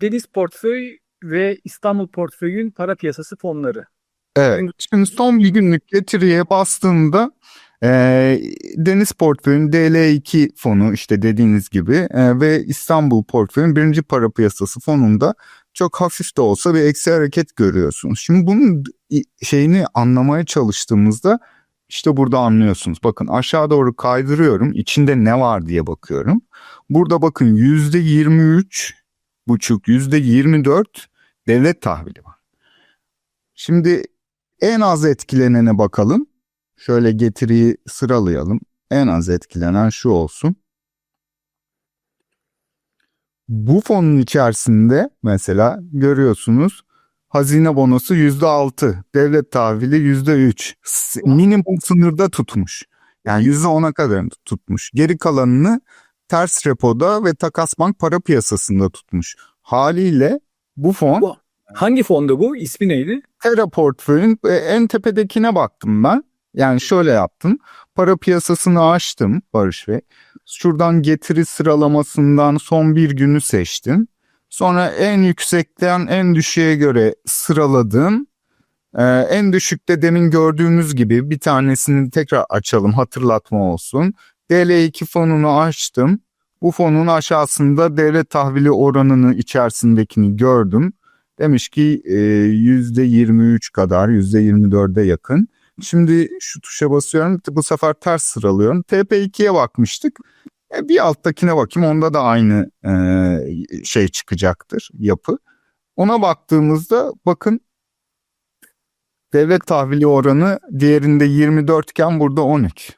Deniz Portföy ve İstanbul Portföy'ün para piyasası fonları. Evet. Şimdi son bir günlük getiriye bastığımda e, Deniz Portföy'ün DL2 fonu işte dediğiniz gibi e, ve İstanbul Portföy'ün birinci para piyasası fonunda çok hafif de olsa bir eksi hareket görüyorsunuz. Şimdi bunun şeyini anlamaya çalıştığımızda işte burada anlıyorsunuz. Bakın aşağı doğru kaydırıyorum. İçinde ne var diye bakıyorum. Burada bakın yüzde 23 buçuk, yüzde 24 devlet tahvili var. Şimdi en az etkilenene bakalım. Şöyle getiriyi sıralayalım. En az etkilenen şu olsun. Bu fonun içerisinde mesela görüyorsunuz hazine bonosu yüzde altı, devlet tahvili yüzde üç, minimum sınırda tutmuş. Yani yüzde ona kadar tutmuş. Geri kalanını ters repoda ve takas bank para piyasasında tutmuş. Haliyle bu fon Bu- Hangi fondu bu? İsmi neydi? Terra portföyün e, en tepedekine baktım ben. Yani şöyle yaptım. Para piyasasını açtım Barış Bey. Şuradan getiri sıralamasından son bir günü seçtim. Sonra en yüksekten en düşüğe göre sıraladım. Ee, en düşükte demin gördüğümüz gibi bir tanesini tekrar açalım hatırlatma olsun. DL2 fonunu açtım. Bu fonun aşağısında devlet tahvili oranını içerisindekini gördüm. Demiş ki e, %23 kadar, %24'e yakın. Şimdi şu tuşa basıyorum. Bu sefer ters sıralıyorum. TP2'ye bakmıştık. E, bir alttakine bakayım. Onda da aynı e, şey çıkacaktır yapı. Ona baktığımızda bakın devlet tahvili oranı diğerinde 24 iken burada 13.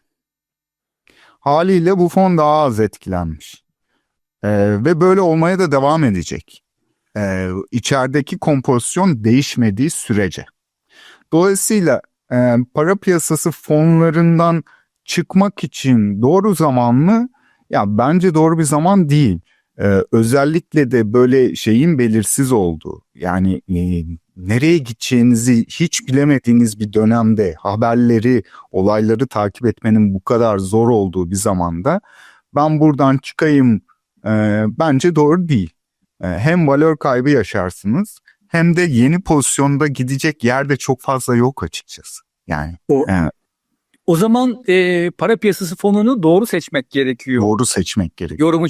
Haliyle bu fon daha az etkilenmiş. E, ve böyle olmaya da devam edecek e, içerideki kompozisyon değişmediği sürece. Dolayısıyla e, para piyasası fonlarından çıkmak için doğru zaman mı? Ya bence doğru bir zaman değil. E, özellikle de böyle şeyin belirsiz olduğu yani e, nereye gideceğinizi hiç bilemediğiniz bir dönemde haberleri, olayları takip etmenin bu kadar zor olduğu bir zamanda ben buradan çıkayım e, bence doğru değil. E, hem valör kaybı yaşarsınız hem de yeni pozisyonda gidecek yerde çok fazla yok açıkçası. Yani O, Evet. o zaman e, para piyasası fonunu doğru seçmek gerekiyor. doğru seçmek gerekiyor. Yorumu.